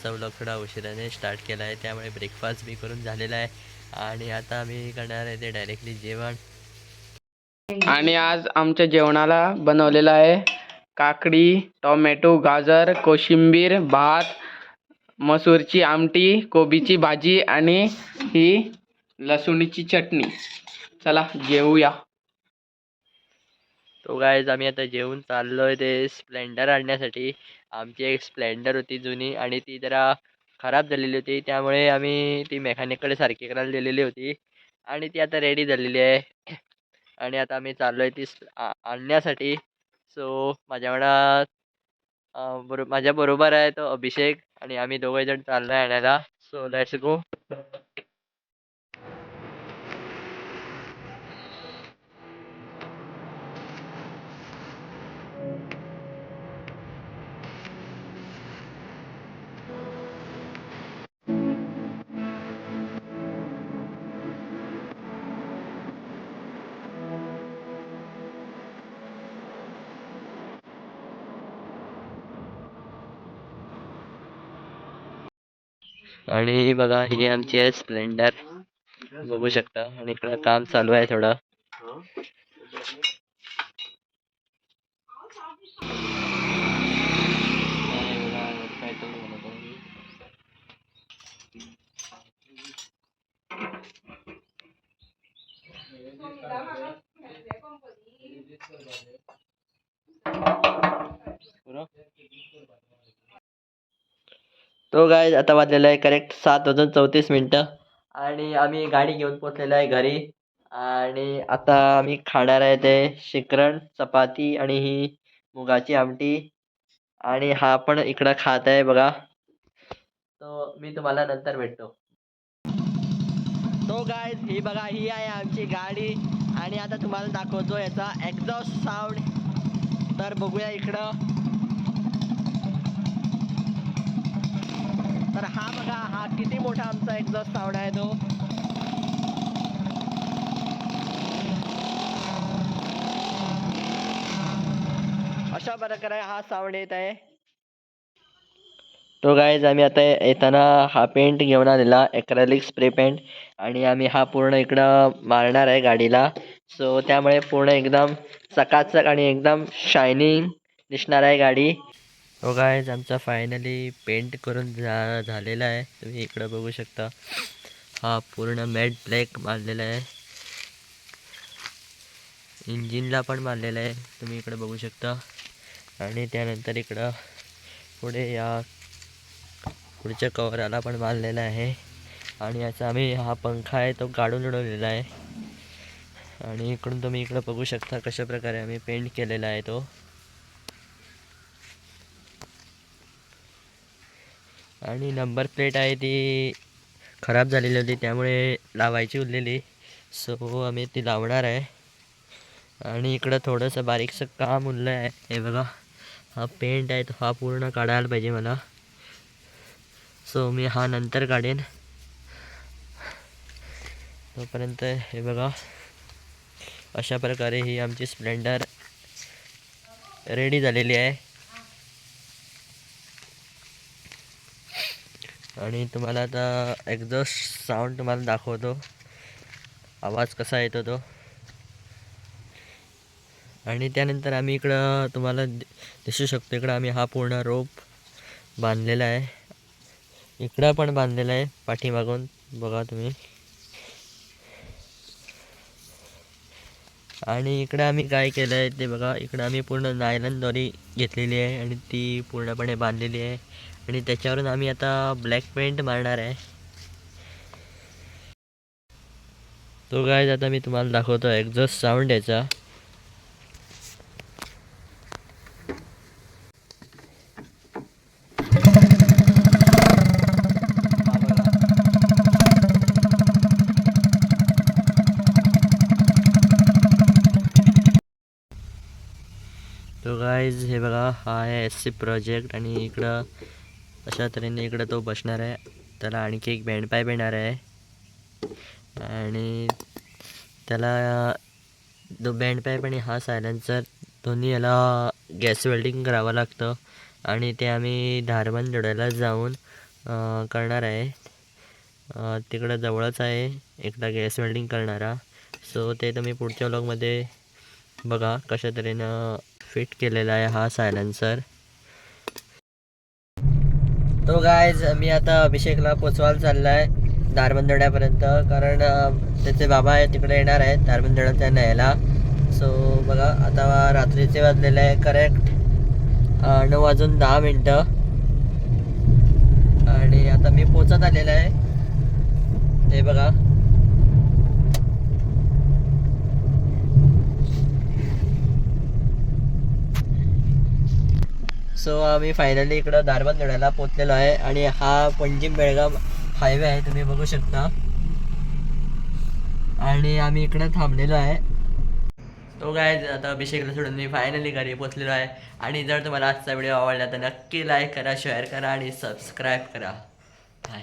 आजचा व्लॉग थोडा उशिराने स्टार्ट केला आहे. त्यामुळे ब्रेकफास्ट बी करून झालेला आहे. आणि आता आम्ही करणार आहे ते डायरेक्टली जेवण. आणि आज आमच्या जेवणाला बनवलेलं आहे काकडी टोमॅटो गाजर कोशिंबीर भात मसूरची आमटी कोबीची भाजी आणि ही लसूणीची चटणी. चला जेवूया. तो गायज आम्ही आता जेवून चाललो आहे ते स्प्लेंडर आणण्यासाठी. आमची एक स्प्लेंडर होती जुनी आणि ती जरा खराब झालेली होती. त्यामुळे आम्ही ती मेकॅनिककडे सारखी करायला दिलेली होती. आणि ती आता रेडी झालेली आहे. आणि आता आम्ही चाललो आहे ती आ- आणण्यासाठी. सो माझ्याकडं अं, बरो माझ्याबरोबर आहे तो अभिषेक आणि आम्ही दोघे जण चाललो आहे आणायला. सो लेट्स गो आणि बघा ही आमची आहे स्प्लेंडर बघू शकता. आणि इकडं काम चालू आहे थोडं. तो काय आता वाजलेला आहे करेक्ट सात वाजून चौतीस मिनटं. आणि आम्ही गाडी घेऊन पोचलेलो आहे घरी. आणि आता आम्ही खाणार आहे ते शिकरण चपाती आणि ही मुगाची आमटी. आणि हा पण इकडं खात आहे बघा. तो मी तुम्हाला नंतर भेटतो. तो गाय ही बघा ही आहे आमची गाडी. आणि आता तुम्हाला दाखवतो याचा एक्झॉस्ट साऊंड तर बघूया इकडं तर हा बघा हा किती मोठा आमचा एक्झॉस्ट सावडा आहे तो. अशा प्रकारे हा सावड येत आहे. तो गाईज आम्ही आता येताना हा पेंट घेऊन आलेला एक्रेलिक स्प्रे पेंट आणि आम्ही हा पूर्ण इकडं मारणार आहे गाडीला. सो त्यामुळे पूर्ण एकदम चकाचक आणि एकदम शायनिंग दिसणार आहे गाडी. हो गायज आमचा फायनली पेंट करून झा झालेला आहे. तुम्ही इकडं बघू शकता. हा पूर्ण मॅट ब्लॅक मारलेला आहे. इंजिनला पण मारलेला आहे. तुम्ही इकडं बघू शकता. आणि त्यानंतर इकडं पुढे या पुढच्या कवराला पण मारलेला आहे. आणि याचा आम्ही हा पंखा आहे तो काढून उडवलेला आहे. आणि इकडून तुम्ही इकडं बघू शकता कशा प्रकारे आम्ही पेंट केलेला आहे तो. आणि नंबर प्लेट आहे ती खराब झालेली होती त्यामुळे लावायची उरलेली. सो आम्ही ती लावणार आहे. आणि इकडं थोडंसं बारीकसं काम उरलं आहे हे बघा हा पेंट आहे तो हा पूर्ण काढायला पाहिजे मला. सो मी हा नंतर काढेन. तोपर्यंत हे बघा अशा प्रकारे ही आमची स्प्लेंडर रेडी झालेली आहे. आणि तुम्हाला आता एक्झॉस्ट साऊंड तुम्हाला दाखवतो. आवाज कसा येतो तो. आणि त्यानंतर आम्ही इकडं तुम्हाला दिसू शकतो इकडं आम्ही हा पूर्ण रोप बांधलेला आहे. इकडं पण बांधलेला आहे पाठीमागून बघा तुम्ही. आणि इकडं आम्ही काय केलं आहे ते बघा इकडं आम्ही पूर्ण नायलन दोरी घेतलेली आहे आणि ती पूर्णपणे बांधलेली आहे. आणि त्याच्यावरून आम्ही आता ब्लॅक पेंट मारणार आहे. तो काय आता मी तुम्हाला दाखवतो एक्झॉस्ट साऊंड याचा. तो गाईज हे बघा हा आहे एस सी प्रोजेक्ट आणि इकडं अशा तऱ्हेने इकडं तो बसणार आहे. त्याला आणखी एक बँड पाईप येणार आहे. आणि त्याला तो बँड पाईप आणि हा सायलेन्सर दोन्ही याला गॅस वेल्डिंग करावं लागतं. आणि ते आम्ही धारबंद जोडायला जाऊन करणार आहे. तिकडं जवळच आहे एकदा गॅस वेल्डिंग करणारा. सो ते तुम्ही पुढच्या व्लॉगमध्ये बघा कशा तऱ्हेनं फिट केलेला आहे हा सायलेन्सर. तो गायज मी आता अभिषेकला पोचवायला चालला आहे दारबंदड्यापर्यंत कारण त्याचे बाबा आहे तिकडे येणार आहेत दारबंदड्या त्या न्यायला. सो बघा आता रात्रीचे वाजलेले आहे करेक्ट नऊ वाजून दहा मिनटं. आणि आता मी पोचत आलेलं आहे. ते बघा. सो आम्ही फायनली इकडं दारबंदड्याला पोचलेलो आहे आणि हा पणजी बेळगाव हायवे आहे तुम्ही बघू शकता. आणि आम्ही इकडं थांबलेलो आहे. तो काय आता अभिषेकला सोडून मी फायनली घरी पोचलेलो आहे. आणि जर तुम्हाला आजचा व्हिडिओ आवडला तर नक्की लाईक करा शेअर करा आणि सबस्क्राईब करा. बाय